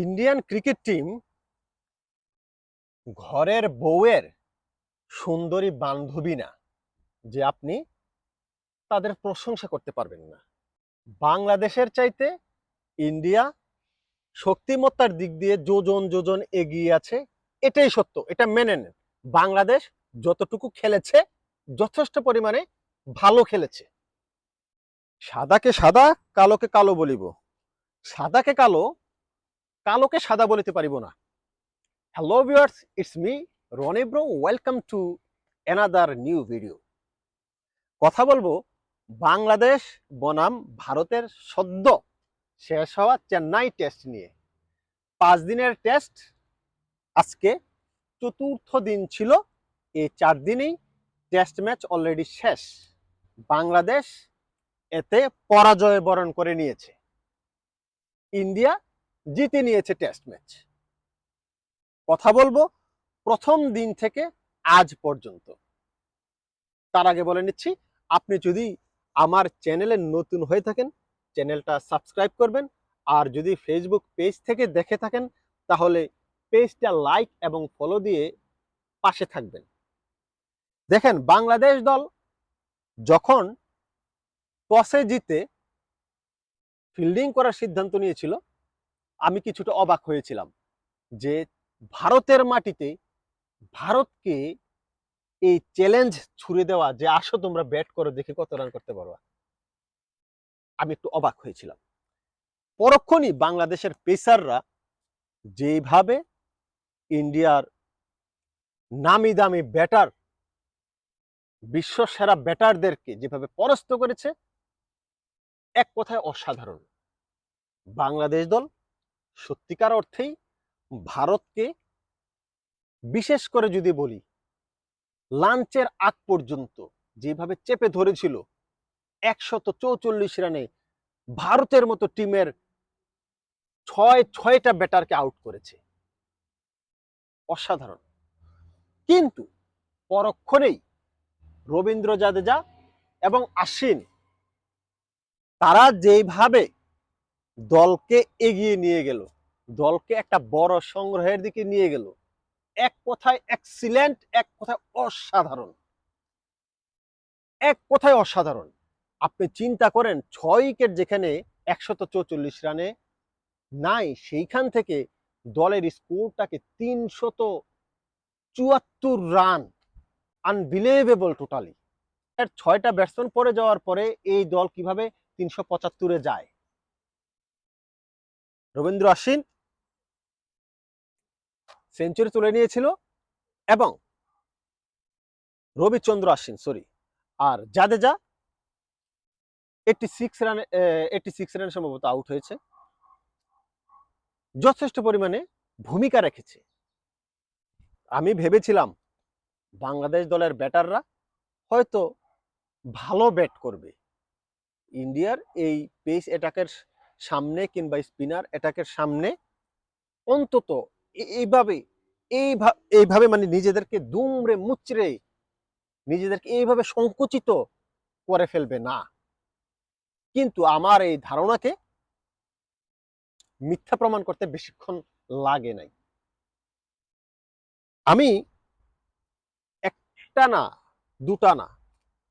Indian cricket team ঘরের বউয়ের সুন্দরী বান্ধবী না, যে আপনি তাদের প্রশংসা করতে পারবেন না। বাংলাদেশের চাইতে ইন্ডিয়া শক্তিমত্তার দিক দিয়ে যোজন যোজন এগিয়ে আছে, এটাই সত্য, এটা মেনে নেন। বাংলাদেশ যতটুকু খেলেছে, যথেষ্ট পরিমাণে ভালো খেলেছে। সাদাকে সাদা, কালোকে কালো বলিব। সাদাকে কালো কালোকে সাদা বলিতে পারিব না। Hello viewers it's me Rony bro welcome to another new video কথা বলব, বাংলাদেশ বনাম ভারতের সদ্য শেষ হওয়া চেন্নাই টেস্ট নিয়ে। পাঁচ দিনের টেস্ট আজকে চতুর্থ দিন ছিল, এই চার দিনেই টেস্ট ম্যাচ অলরেডি শেষ। বাংলাদেশ এতে পরাজয় বরণ করে নিয়েছে। ইন্ডিয়া জিতে নিয়েছে টেস্ট ম্যাচ। কথা বলব প্রথম দিন থেকে আজ পর্যন্ত। তার আগে বলে নিচ্ছি, আপনি যদি আমার চ্যানেলে নতুন হয়ে থাকেন, চ্যানেলটা সাবস্ক্রাইব করবেন, আর যদি ফেসবুক পেজ থেকে দেখে থাকেন, তাহলে পেজটা লাইক এবং ফলো দিয়ে পাশে থাকবেন। দেখেন, বাংলাদেশ দল যখন টসে জিতে ফিল্ডিং করার সিদ্ধান্ত নিয়েছিল আমি কিছুটা অবাক হয়েছিলাম যে ভারতের মাটিতে ভারতকে এই চ্যালেঞ্জ ছুড়ে দেওয়া, যে আসো তোমরা ব্যাট করো, দেখে কত রান করতে পারবা আমি একটু অবাক হয়েছিলাম। পরক্ষণই বাংলাদেশের পেসাররা যেভাবে ইন্ডিয়ার নামি দামি ব্যাটার বিশ্ব সেরা ব্যাটারদেরকে যেভাবে পরাস্ত করেছে, এক কথায় অসাধারণ। বাংলাদেশ দল সত্যিকার অর্থেই ভারতকে বিশেষ করে যদি বলি লাঞ্চের আগ পর্যন্ত যেভাবে চেপে ধরেছিল, একশত চৌচল্লিশ রানে ভারতের মতো টিমের ছয়, ছয়টা ব্যাটারকে আউট করেছে। অসাধারণ। কিন্তু পরক্ষণেই রবীন্দ্র জাদেজা এবং আশ্বিন, তারা যেভাবে দলকে এগিয়ে নিয়ে গেল। দলকে একটা বড় সংগ্রহের দিকে নিয়ে গেল। এক কথায় এক্সিলেন্ট এক কথায় অসাধারণ। এক কথায় অসাধারণ। আপনি চিন্তা করেন, ছয় উইকেট যেখানে একশত চৌচল্লিশ রানে নাই, সেইখান থেকে দলের স্কোরটাকে তিনশত চুয়াত্তর রান আনবিলিভেবল টোটালি ছয়টা ব্যাটসম্যান পরে যাওয়ার পরে এই দল কীভাবে তিনশো পঁচাত্তরে যায়? রবীন্দ্র আশ্বিন সেঞ্চুরি তুলে নিয়েছিল এবং রবিচন্দ্র আশ্বিন সরি আর জাদেজা এইটটি সিক্স রানে এইটটি সিক্স রান সম্ভবত আউট হয়েছে। যথেষ্ট পরিমাণে ভূমিকা রেখেছে। আমি ভেবেছিলাম বাংলাদেশ দলের ব্যাটাররা হয়তো ভালো ব্যাট করবে। ইন্ডিয়ার এই পেস অ্যাটাকের সামনে কিংবা স্পিনার অ্যাটাকের সামনে অন্তত এইভাবে এইভাবে মানে নিজেদেরকে দুমড়ে মুচড়ে, নিজেদেরকে এইভাবে সংকুচিত করে ফেলবে না। কিন্তু আমার এই ধারণাকে মিথ্যা প্রমাণ করতে বেশিক্ষণ লাগে নাই। আমি একটা না, দুটা না,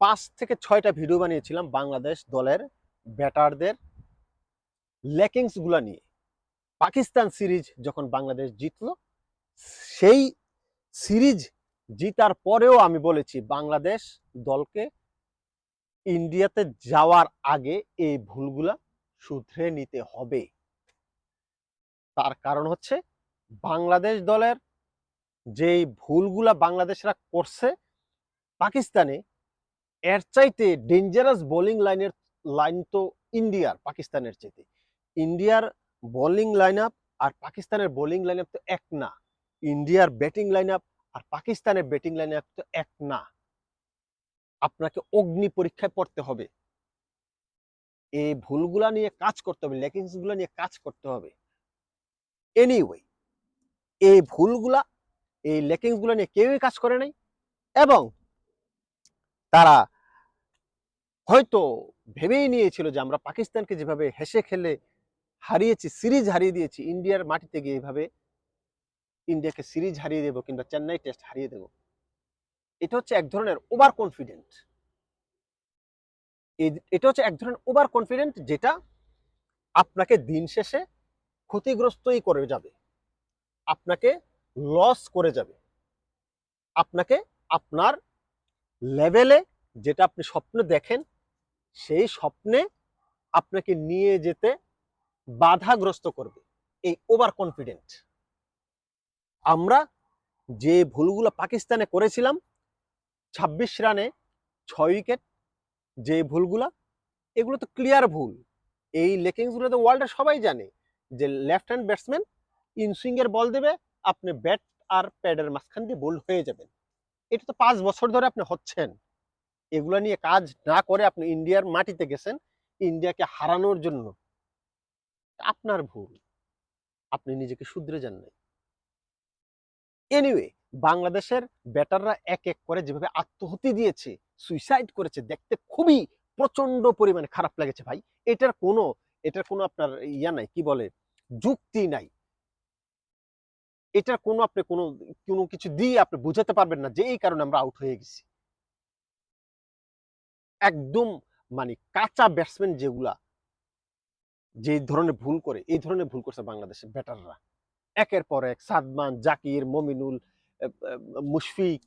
পাঁচ থেকে ছয়টা ভিডিও বানিয়েছিলাম বাংলাদেশ দলের ব্যাটারদের লেকিংসগুলা নিয়ে পাকিস্তান সিরিজ যখন বাংলাদেশ জিতলো, সেই সিরিজ জিতার পরেও আমি বলেছি বাংলাদেশ দলকে ইন্ডিয়াতে যাওয়ার আগে এই ভুলগুলা শুধরে নিতে হবে। তার কারণ হচ্ছে বাংলাদেশ দলের যেই ভুলগুলা বাংলাদেশরা করছে, পাকিস্তানে এর চাইতে ডেঞ্জারাস বোলিং লাইনের লাইন তো ইন্ডিয়ার, পাকিস্তানের চাইতে। ইন্ডিয়ার বোলিং লাইন আপ আর পাকিস্তানের বোলিং লাইন আপ তো এক না। ইন্ডিয়ার ব্যাটিং লাইন আপ আর পাকিস্তানের ব্যাটিং লাইন আপ তো এক না। আপনাকে অগ্নি পরীক্ষায় পড়তে হবে। এই ভুলগুলা নিয়ে কাজ করতে হবে লেকিংসগুলা নিয়ে কাজ করতে হবে। এনিওয়ে এই ভুলগুলা, এই লেকিংসগুলা নিয়ে কেউই কাজ করে নাই এবং তারা হয়তো ভেবেই নিয়েছিল যে আমরা পাকিস্তানকে যেভাবে হেসে খেলে হারিয়েছি, সিরিজ হারিয়ে দিয়েছি, ইন্ডিয়ার মাটিতে গিয়ে এইভাবে ইন্ডিয়াকে সিরিজ হারিয়ে দেবো কিংবা চেন্নাই টেস্ট হারিয়ে দেবো। এটা হচ্ছে এক ধরনের ওভার কনফিডেন্ট এটা হচ্ছে এক ধরনের ওভার কনফিডেন্ট যেটা আপনাকে দিন শেষে ক্ষতিগ্রস্তই করে যাবে। আপনাকে লস করে যাবে। আপনাকে আপনার লেভেলে যেটা আপনি স্বপ্ন দেখেন, সেই স্বপ্নে আপনাকে নিয়ে যেতে বাধাগ্রস্ত করবে। এই ওভার কনফিডেন্ট আমরা যে ভুলগুলো পাকিস্তানে করেছিলাম, ছাব্বিশ রানে ছয় উইকেট, যে ভুলগুলা, এগুলো তো ক্লিয়ার ভুল। এই লেকিংসগুলো তো ওয়ার্ল্ডের সবাই জানে যে লেফট হ্যান্ড ব্যাটসম্যান ইনসুইং এর বল দেবে, আপনি ব্যাট আর প্যাডের মাঝখান দিয়ে বোল্ড হয়ে যাবেন। এটা তো পাঁচ বছর ধরে আপনি হচ্ছেন। এগুলো নিয়ে কাজ না করে আপনি ইন্ডিয়ার মাটিতে গেছেন। ইন্ডিয়াকে হারানোর জন্য আপনার ভুল। আপনি নিজেকে শুধরে যান নাই। এনিওয়ে বাংলাদেশের ব্যাটাররা এক এক করে যেভাবে আত্মহতি দিয়েছে সুইসাইড করেছে, দেখতে খুবই প্রচণ্ড পরিমাণে খারাপ লেগেছে ভাই। এটার কোনো এটার কোনো আপনার ইয়া নাই, কি বলে, যুক্তি নাই। এটার কোনো আপনি কোনো কোনো কিছু দিয়ে আপনি বুঝাতে পারবেন না যে এই কারণে আমরা আউট হয়ে গেছি। একদম মানে কাঁচা ব্যাটসম্যান যেগুলা যে ধরনের ভুল করে, এই ধরনের ভুল করছে বাংলাদেশের ব্যাটাররা একের পর এক সাদমান, জাকির, মমিনুল মুশফিক।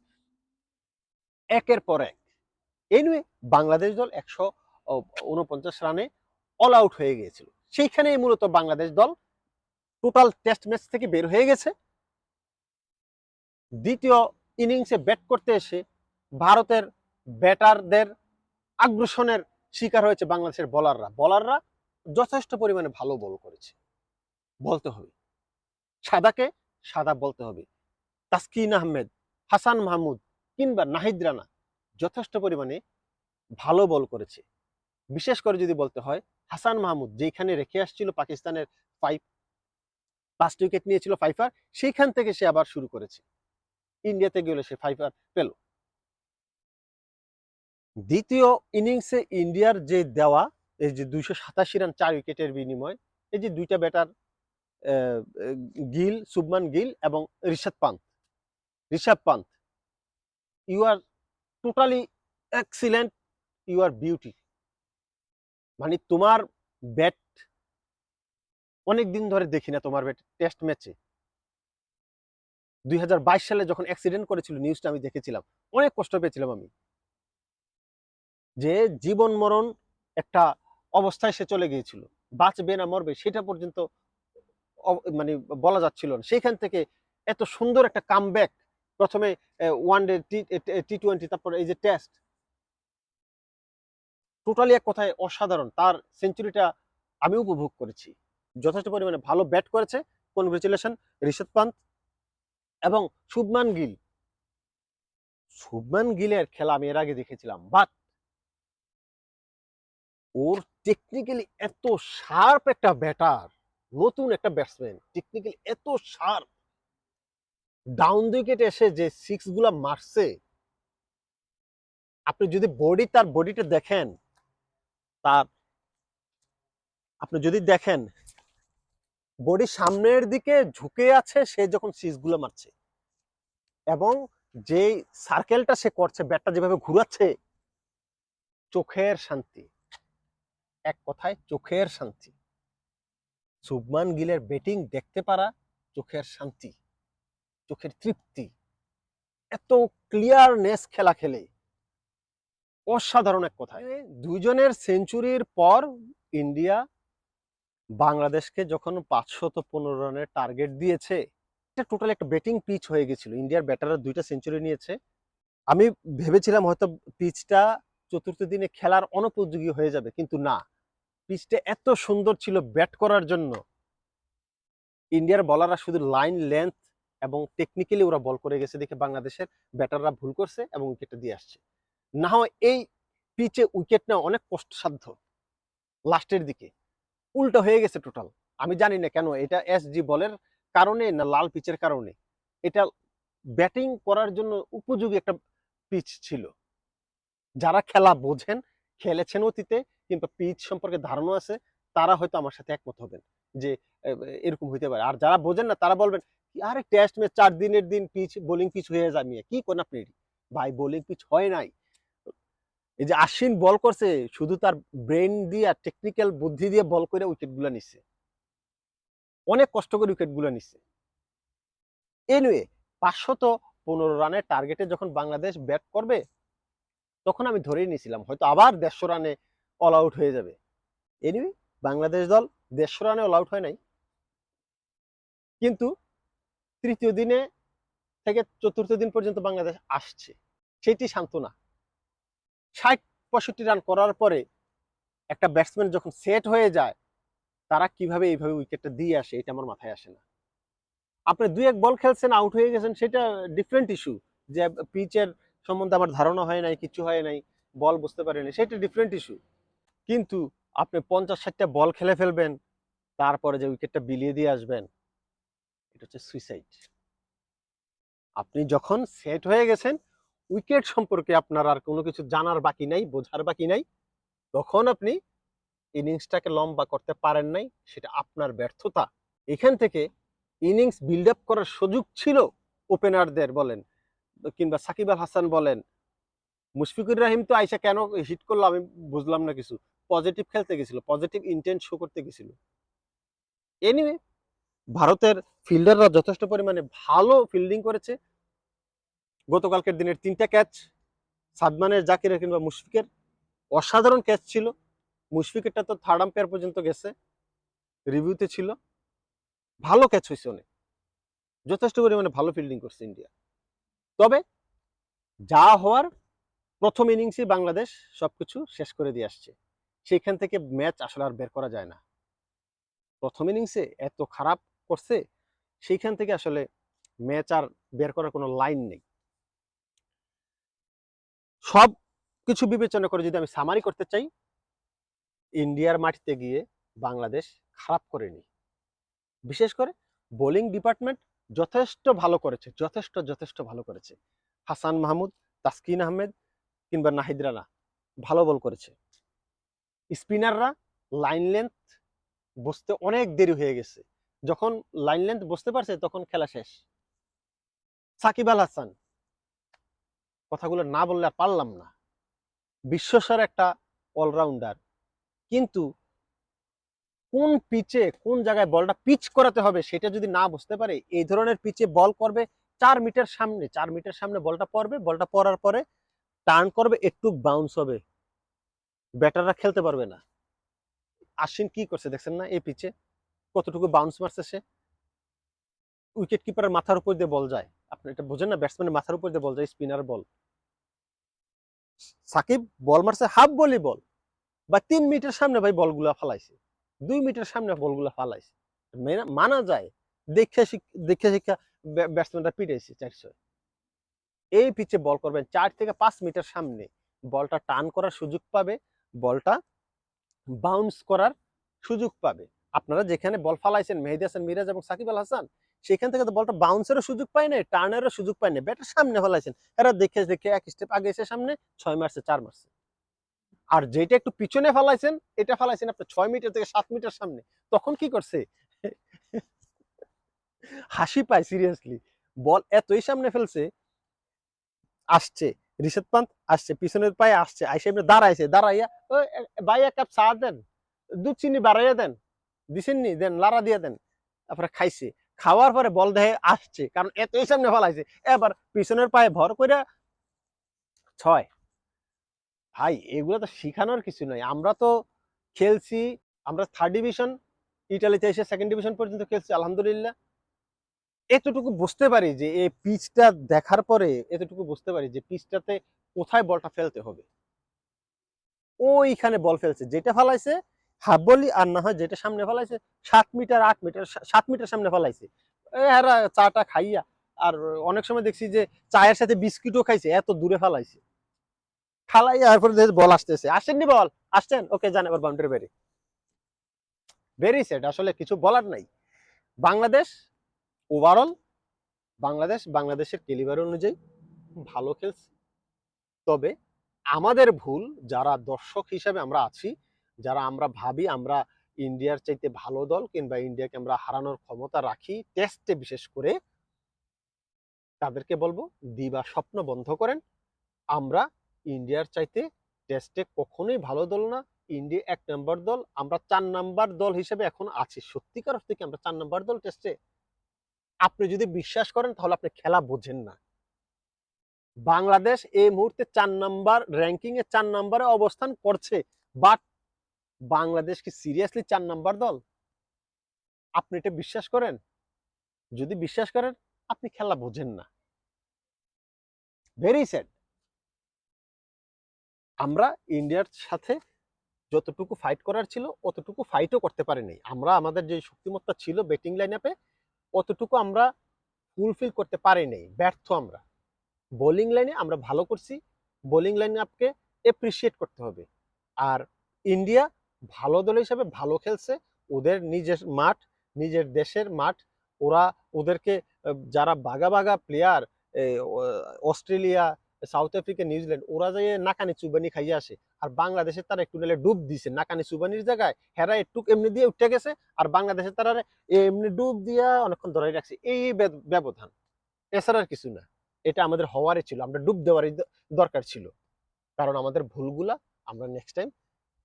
একের পর এক। এনিওয়ে বাংলাদেশ দল একশো উনপঞ্চাশ রানে অল আউট হয়ে গিয়েছিল। সেইখানেই মূলত বাংলাদেশ দল টোটাল টেস্ট ম্যাচ থেকে বের হয়ে গেছে। দ্বিতীয় ইনিংসে ব্যাট করতে এসে ভারতের ব্যাটারদের আগ্রাসনের শিকার হয়েছে বাংলাদেশের বলাররা বলাররা যথেষ্ট পরিমাণে ভালো বল করেছে। বলতে হবে। সাদাকে সাদা বলতে হবে। তাসকিন আহমেদ, হাসান মাহমুদ কিংবা নাহিদ রানা যথেষ্ট পরিমাণে ভালো বল করেছে। বিশেষ করে যদি বলতে হয়, হাসান মাহমুদ যেখানে রেখে আসছিল পাকিস্তানের ফাইভ পাঁচটি উইকেট নিয়েছিল ফাইফার সেইখান থেকে সে আবার শুরু করেছে। ইন্ডিয়াতে গেলে সে ফাইফার পেল। দ্বিতীয় ইনিংসে ইন্ডিয়ার যে দেওয়া এই যে দুইশো সাতাশি রান চার উইকেটের বিনিময়, এই যে দুইটা ব্যাটার গিল, শুভমান গিল এবং Rishabh Pant Rishabh Pant you are totally excellent you are beauty মানে তোমার ব্যাট অনেক দিন ধরে দেখি না তোমার ব্যাট টেস্ট ম্যাচে দুই হাজার বাইশ সালে যখন অ্যাক্সিডেন্ট করেছিল নিউজটা আমি দেখেছিলাম, অনেক কষ্ট পেয়েছিলাম আমি। যে জীবন মরণ একটা অবস্থায় সে চলে গিয়েছিল। বাঁচবে না, মরবে, সেটা পর্যন্ত মানে বলা যাচ্ছিল না। সেখান থেকে এত সুন্দর একটা কামব্যাক প্রথমে ওয়ান ডে টি টোয়েন্টি তারপর এই যে টেস্ট টোটালি এক কথায় অসাধারণ। তার সেঞ্চুরিটা আমি উপভোগ করেছি। যথেষ্ট পরিমাণে ভালো ব্যাট করেছে। কনগ্রেচুলেশন ঋষভ পান্ত এবং শুভমান গিল। শুভমান গিলের খেলা আমি এর আগে দেখেছিলাম বাট ওর টেকনিক্যালি এত শার্প একটা ব্যাটার নতুন একটা ব্যাটসম্যান টেকনিক্যালি এত শার্প ডাউন উইকেট এসে যে সিক্সগুলা মারছে, আপনি যদি বডি তার বডিটা দেখেন, তার, আপনি যদি দেখেন বডি সামনের দিকে ঝুঁকে আছে সে যখন সিক্সগুলো মারছে। এবং যে সার্কেলটা সে করছে ব্যাটটা যেভাবে ঘুরাচ্ছে, চোখের শান্তি। এক কথায় চোখের শান্তি। শুভমান গিলের ব্যাটিং দেখতে পারা চোখের শান্তি, চোখের তৃপ্তি, এত ক্লিয়ারনেস খেলা খেলে। অসাধারণ এক কথা দুইজনের সেঞ্চুরির পর ইন্ডিয়া বাংলাদেশকে যখন পাঁচশত পনেরো রানের টার্গেট দিয়েছে, এটা টোটাল একটা ব্যাটিং পিচ হয়ে গেছিল। ইন্ডিয়ার ব্যাটাররা দুইটা সেঞ্চুরি নিয়েছে। আমি ভেবেছিলাম হয়তো পিচটা চতুর্থ দিনে খেলার অনুপযোগী হয়ে যাবে, কিন্তু না। পিচটা এত সুন্দর ছিল ব্যাট করার জন্য। ইন্ডিয়ার বলাররা শুধু লাইন লেন্থ এবং টেকনিক্যালি ওরা বল করে গেছে দেখে বাংলাদেশের ব্যাটাররা ভুল করছে এবং উইকেটটা দিয়ে আসছে। না হয় এই পিচে উইকেট নেওয়া অনেক কষ্টসাধ্য। লাস্টের দিকে। উল্টো হয়ে গেছে টোটাল আমি জানি না কেন, এটা এস জি বলের কারণে না লাল পিচের কারণে? এটা ব্যাটিং করার জন্য উপযোগী একটা পিচ ছিল। যারা খেলা বোঝেন, খেলেছেন অতীতে কিংবা পিচ সম্পর্কে ধারণা আছে, তারা হয়তো আমার সাথে একমত হবেন যে এরকম হইতে পারে। আর যারা বোঝেন না, তারা বলবেন আরে টেস্ট ম্যাচ চার দিনের দিন পিচ বোলিং পিচ হয়ে যায় মিয়া, কি করেন আপনি? ভাই বোলিং পিচ হয় নাই। এই যে আশ্বিন বল করছে, শুধু তার ব্রেন দিয়ে টেকনিক্যাল বুদ্ধি দিয়ে বল করে উইকেটগুলা নিচ্ছে অনেক কষ্ট করে উইকেটগুলা নিচ্ছে এনিওয়ে পাঁচশত পনেরো রানের টার্গেটে যখন বাংলাদেশ ব্যাট করবে, তখন আমি ধরেই নিয়েছিলাম, হয়তো আবার দেড়শো রানে অল আউট হয়ে যাবে। এনিওয়ে বাংলাদেশ দল দেড়শো রানে অল আউট হয় নাই। কিন্তু তৃতীয় দিনে থেকে চতুর্থ দিন পর্যন্ত বাংলাদেশ আসছে। সেটি সান্ত্বনা। ষাট, পঁয়ষট্টি রান করার পরে একটা ব্যাটসম্যান যখন সেট হয়ে যায়, তারা কীভাবে এইভাবে উইকেটটা দিয়ে আসে এটা আমার মাথায় আসে না। আপনি দুই এক বল খেলছেন আউট হয়ে গেছেন, সেটা ডিফারেন্ট ইস্যু যে পিচের সম্বন্ধে আমার ধারণা হয় নাই, কিছু হয় নাই বল বুঝতে পারেনি সেটা ডিফারেন্ট ইস্যু কিন্তু আপনি পঞ্চাশ ষাটটা বল খেলে ফেলবেন, তারপরে যে উইকেটটা বিলিয়ে দিয়ে আসবেন, এটা হচ্ছে সুইসাইড আপনি যখন সেট হয়ে গেছেন উইকেট সম্পর্কে আপনার আর কোনো কিছু জানার বাকি নাই, বোঝার বাকি নাই, তখন আপনি ইনিংসটাকে লম্বা করতে পারেন নাই, সেটা আপনার ব্যর্থতা। এখান থেকে ইনিংস বিল্ড আপ করার সুযোগ ছিল ওপেনারদের বলেন, কিংবা সাকিব আল হাসান বলেন, মুশফিকুর রাহিম তো আইসা কেন হিট করল আমি বুঝলাম না কিছু। পজিটিভ খেলতে গেছিল পজিটিভ ইন্টেন্ট শো করতে গেছিল। এনিওয়ে ভারতের ফিল্ডাররা যথেষ্ট পরিমাণে ভালো ফিল্ডিং করেছে। গতকালকের দিনের তিনটা ক্যাচ সাদমানের জাকিরের কিংবা মুশফিকের। অসাধারণ ক্যাচ ছিল। মুশফিকেরটা তো থার্ড আম্পায়ার পর্যন্ত গেছে রিভিউতে ছিল। ভালো ক্যাচ হয়েছে অনেক। যথেষ্ট পরিমাণে ভালো ফিল্ডিং করছে ইন্ডিয়া। তবে যা হওয়ার প্রথম ইনিংসই বাংলাদেশ সবকিছু শেষ করে দিয়ে আসছে। সেখান থেকে ম্যাচ আসলে আর বের করা যায় না। প্রথম ইনিংসে এত খারাপ করছে, সেইখান থেকে আসলে ম্যাচ আর বের করার কোনো লাইন নেই। সব কিছু বিবেচনা করে যদি আমি সামারি করতে চাই, ইন্ডিয়ার মাটিতে গিয়ে বাংলাদেশ খারাপ করেনি বিশেষ করে বোলিং ডিপার্টমেন্ট যথেষ্ট ভালো করেছে, যথেষ্ট যথেষ্ট ভালো করেছে। হাসান মাহমুদ, তাসকিন আহমেদ কিংবা নাহিদ রানা ভালো বল করেছে। স্পিনাররা লাইন লেন্থ বুঝতে অনেক দেরি হয়ে গেছে। যখন লাইন লেন্থ বুঝতে পারছে, তখন খেলা শেষ। সাকিব আল হাসান, কথাগুলো না বললে পারলাম না। বিশ্বসর একটা অলরাউন্ডার কিন্তু কোন পিচে কোন জায়গায় বলটা পিচ করাতে হবে, সেটা যদি না বুঝতে পারে, এই ধরনের পিচে বল করবে চার মিটার সামনে। চার মিটার সামনে বলটা পড়বে, বলটা পড়ার পরে টার্ন করবে, একটু বাউন্স হবে। ব্যাটাররা খেলতে পারবে না। আশ্বিন কি করছে দেখছেন না? এই পিচে কতটুকু বাউন্স মারছে সে? উইকেট কিপারের মাথার উপর দিয়ে বল যায়। আপনি এটা বোঝেন না? ব্যাটসম্যানের মাথার উপর দিয়ে বল যায় স্পিনার বল সাকিব বল মারছে হাফ বলি বল বা তিন মিটার সামনে ভাই বলগুলা ফালাইছে। দুই মিটার সামনে বলগুলা ফালাইছে। মেনা- যায়। দেখে দেখে শিক্ষা ব্যাটসম্যানটা পিটাইছে চারশো। এই পিচে বল করবেন চার থেকে পাঁচ মিটার সামনে। বলটা টান করার সুযোগ পাবে। বলটা বাউন্স করার সুযোগ পাবে। আপনারা যেখানে বল ফালাইছেন, মেহেদি হাসান, মিরাজ এবং সাকিব আল হাসান, সেখান থেকে তো বলটা বাউন্সেরও সুযোগ পায় না টার্নেরও সুযোগ পায় না ব্যাটের সামনে ফলাইছেন, এরা দেখে দেখে এক স্টেপ আগে এসে সামনে, ছয় মারছে, চার মারছে। আর যেটা একটু পিছনে ফালাইছেন, এটা ফালাইছেন আপনার ছয় মিটার থেকে সাত মিটার সামনে। তখন কি করছে? হাসি পায় সিরিয়াসলি বল এতই সামনে ফেলছে, আসছে। রিশাদ পান্ত, আসছে, পিছনের পায়ে আসছে, আইসে এমনি দাঁড়াইছে, দাঁড়াইয়া ও ভাই, এক কাপ চা দেন, দুধ চিনি বাড়াইয়া দেন, দিছেন নি, দেন লারা দিয়ে দেন। তারপরে খাইছে। খাওয়ার পরে বল দেহে আসছে, কারণ এতই সামনে ফলাইছে এবার পিছনের পায়ে ভর করে ছয়। ভাই, এগুলো তো শিখানোর কিছু নয় আমরা তো খেলছি, আমরা থার্ড ডিভিশন ইটালিতে এসে সেকেন্ড ডিভিশন পর্যন্ত খেলছি, আলহামদুলিল্লাহ। এতটুকু বুঝতে পারি যে এই পিচটা দেখার পরে এতটুকু বুঝতে পারি যে পিচটাতে কোথায় বলটা ফেলতে হবে। ওইখানে বল ফেলছে, যেটা ফেলাইছে, হাফ বলি আর না হয় যেটা সামনে ফেলাইছে, সাত মিটার, আট মিটার সাত মিটার সামনে ফেলাইছে। চাটা খাইয়া, আর অনেক সময় দেখছি যে চায়ের সাথে বিস্কিটও খাইছে, এত দূরে ফেলাইছে। খালাই দেখি বল আসতেছে। আসেননি বল? আসছেন? ওকে জান এবার বাউন্ডারি বেরি। বেরিয়েছে সেট আসলে কিছু বলার নাই। বাংলাদেশ ওভারঅল বাংলাদেশ, বাংলাদেশের ক্যালিবার অনুযায়ী ভালো খেলছে। তবে আমাদের ভুল, যারা দর্শক হিসাবে আমরা আছি, যারা আমরা ভাবি আমরা ইন্ডিয়ার চাইতে ভালো দল কিংবা ইন্ডিয়াকে আমরা হারানোর ক্ষমতা রাখি টেস্টে বিশেষ করে, তাদেরকে বলব, দিবা স্বপ্ন বন্ধ করেন। আমরা ইন্ডিয়ার চাইতে টেস্টে কখনোই ভালো দল না। ইন্ডিয়া এক নম্বর দল, আমরা চার নাম্বার দল হিসেবে এখন আছি। সত্যিকার অর্থে কি আমরা চার নাম্বার দল টেস্টে আপনি যদি বিশ্বাস করেন, তাহলে আপনি খেলা বোঝেন না। বাংলাদেশ এই মুহূর্তে চার নাম্বার র্যাঙ্কিং এ চার নাম্বারে অবস্থান করছে। বাট বাংলাদেশ কি সিরিয়াসলি চার নাম্বার দল? আপনি এটা বিশ্বাস করেন? যদি বিশ্বাস করেন, আপনি খেলা বোঝেন না। ভেরি স্যাড আমরা ইন্ডিয়ার সাথে যতটুকু ফাইট করার ছিল, অতটুকু ফাইটও করতে পারিনি। আমরা আমাদের যে শক্তিমত্তা ছিল ব্যাটিং লাইন আপে অতটুকু আমরা ফুলফিল করতে পারি নাই ব্যর্থ আমরা। বোলিং লাইনে আমরা ভালো করছি বোলিং লাইনে আপকে অ্যাপ্রিসিয়েট করতে হবে। আর ইন্ডিয়া ভালো দল হিসাবে ভালো খেলছে, ওদের নিজের মাঠ, নিজের দেশের মাঠ, ওরা ওদেরকে যারা বাগা বাগা player Australia South Africa New Zealand ওরা যে নাকানি চুবানি খাইয়ে আসে, আর বাংলাদেশে তারা একটু নালে ডুব দিছে। নাকানি চুবানির জায়গায় হেরা একটু এমনি দিয়ে উঠে গেছে, আর বাংলাদেশে তারা এমনি ডুব দিয়া অনেকক্ষণ ধরে রাখছে। এই ব্যবধান। এছাড়া কিছু না। এটা আমাদের হওয়ারই ছিল, আমরা ডুব দেওয়ারই দরকার ছিল। কারণ আমাদের ভুলগুলা আমরা নেক্সট টাইম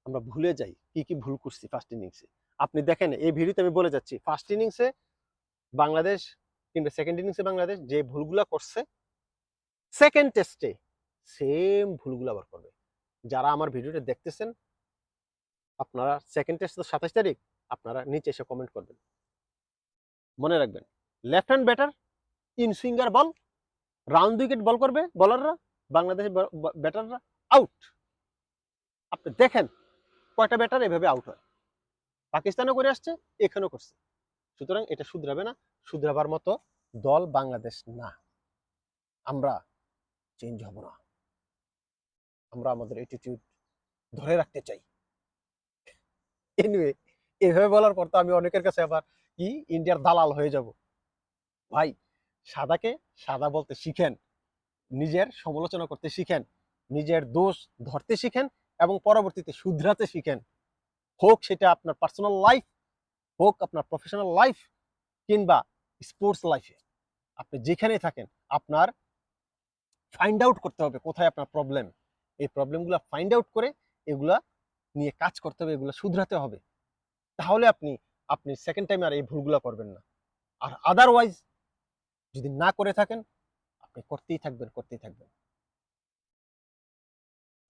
আমরা ভুলে যাই, কি কি ভুল করছি ফার্স্ট ইনিংসে আপনি দেখেন, এই ভিডিওতে আমি বলে যাচ্ছি ফার্স্ট ইনিংসে বাংলাদেশ কিংবা সেকেন্ড ইনিংসে বাংলাদেশ যে ভুলগুলা করছে সেকেন্ড টেস্টে সেম ভুলগুলো আবার করবে। যারা আমার ভিডিওটা দেখতেছেন, আপনারা সেকেন্ড টেস্ট তো সাতাশ তারিখ, আপনারা নিচে এসে কমেন্ট করবেন। মনে রাখবেন left hand batter in swinger ball round wicket ball করবে বলাররা বাংলাদেশের ব্যাটাররা আউট আপনি দেখেন, কয়টা ব্যাটার এভাবে আউট হয়। পাকিস্তানও করে আসছে, এখানেও করছে। সুতরাং এটা শুধরাবে না, শুধরাবার মতো দল বাংলাদেশ না। আমরা চেঞ্জ হব না। আমরা আমাদের অ্যাটিটিউড ধরে রাখতে চাই। এনিওয়ে এভাবে বলার পর তো আমি অনেকের কাছে আবার, কি? ইন্ডিয়ার দালাল হয়ে যাব? ভাই, সাদাকে সাদা বলতে শিখেন, নিজের সমালোচনা করতে শিখেন, নিজের দোষ ধরতে শিখেন এবং পরবর্তীতে শুধরাতে শিখেন। হোক সেটা আপনার পার্সোনাল লাইফ হোক আপনার প্রফেশনাল লাইফ কিংবা স্পোর্টস লাইফে আপনি যেখানেই থাকেন, আপনার ফাইন্ড আউট করতে হবে কোথায় আপনার প্রবলেম এই প্রবলেমগুলো ফাইন্ড আউট করে এগুলা নিয়ে কাজ করতে হবে, এগুলো শুধরাতে হবে। তাহলে আপনি আপনি সেকেন্ড টাইম আর এই ভুলগুলো করবেন না। আর আদারওয়াইজ যদি না করে থাকেন, আপনি করতেই থাকবেন করতেই থাকবেন।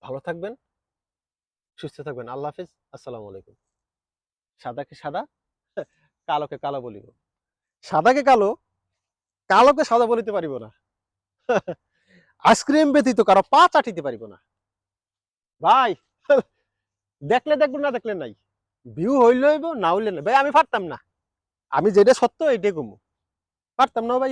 ভালো থাকবেন, সুস্থ থাকবেন। আল্লাহ হাফিজ, আসসালামু আলাইকুম। সাদাকে সাদা, কালোকে কালো বলিব। সাদাকে কালো, কালোকে সাদা বলিতে পারিব না। আইসক্রিম ব্যতীত কারও পা চাটিতে পারিব না। ভাই, দেখলে দেখব না দেখলে নাই। ভিউ হইলে না হইলে না। ভাই, আমি পারতাম না। আমি যেটা সত্য এটাই কমু। পারতাম না ভাই।